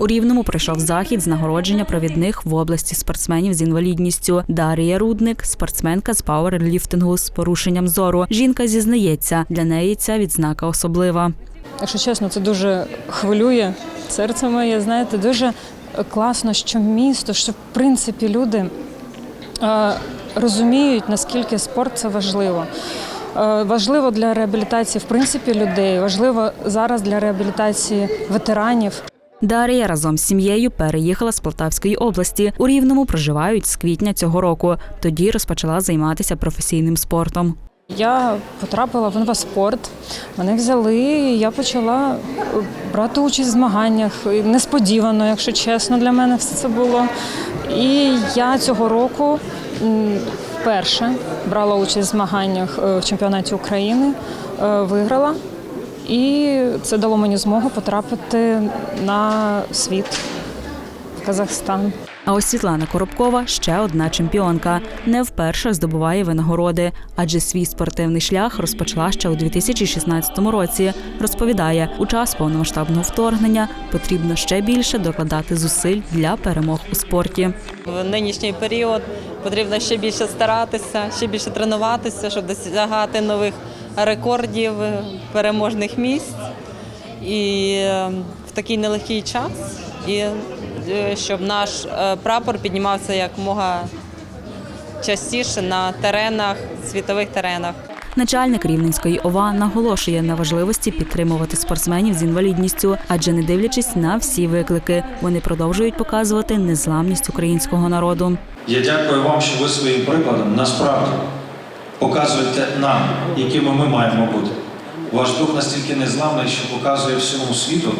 У Рівному пройшов захід з нагородження провідних в області спортсменів з інвалідністю. Дар'я Рудник, спортсменка з пауерліфтингу з порушенням зору. Жінка зізнається, для неї ця відзнака особлива. Якщо чесно, це дуже хвилює серце моє. Знаєте, дуже класно, що місто, що в принципі люди розуміють, наскільки спорт це важливо. Важливо для реабілітації в принципі людей, важливо зараз для реабілітації ветеранів. Дар'я разом з сім'єю переїхала з Полтавської області. У Рівному проживають з квітня цього року. Тоді розпочала займатися професійним спортом. Я потрапила в інваспорт, мене взяли, і я почала е, брати участь в змаганнях. Несподівано, якщо чесно, для мене все це було. І я цього року вперше брала участь в змаганнях е, в чемпіонаті України, е, виграла. І це дало мені змогу потрапити на світ в Казахстан. А ось Світлана Коробкова ще одна чемпіонка. Не вперше здобуває винагороди, адже свій спортивний шлях розпочала ще у 2016 році. Розповідає, у час повномасштабного вторгнення потрібно ще більше докладати зусиль для перемог у спорті. В нинішній період потрібно ще більше старатися, ще більше тренуватися, щоб досягати нових рекордів, переможних місць. І е, в такий нелегкий час, і е, щоб наш е, прапор піднімався якомога частіше на теренах, світових теренах. Начальник Рівненської ОВА наголошує на важливості підтримувати спортсменів з інвалідністю, адже не дивлячись на всі виклики, вони продовжують показувати незламність українського народу. Я дякую вам, що ви своїм прикладом насправді показуєте нам, якими ми маємо бути. Ваш дух настільки незламний, що показує всьому світу,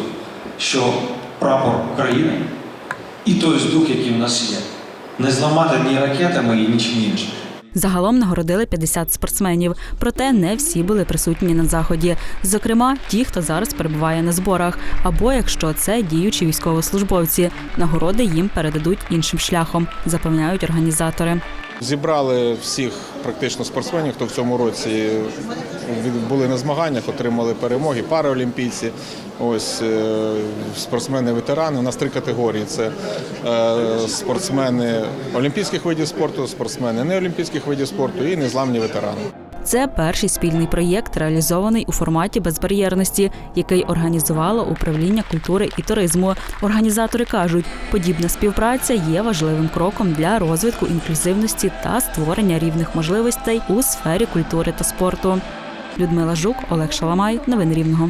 що прапор України і той дух, який в нас є, не зламати ні ракетами і нічим іншим. Загалом нагородили 50 спортсменів, проте не всі були присутні на заході. Зокрема, ті, хто зараз перебуває на зборах, або якщо це діючі військовослужбовці, нагороди їм передадуть іншим шляхом, запевняють організатори. Зібрали всіх практично спортсменів, хто в цьому році були на змаганнях, отримали перемоги, параолімпійці, е, спортсмени-ветерани. У нас три категорії: це е, спортсмени олімпійських видів спорту, спортсмени неолімпійських видів спорту і незламні ветерани. Це перший спільний проєкт, реалізований у форматі безбар'єрності, який організувало управління культури і туризму. Організатори кажуть, подібна співпраця є важливим кроком для розвитку інклюзивності та створення рівних можливостей у сфері культури та спорту. Людмила Жук, Олег Шаламай, новини Рівного.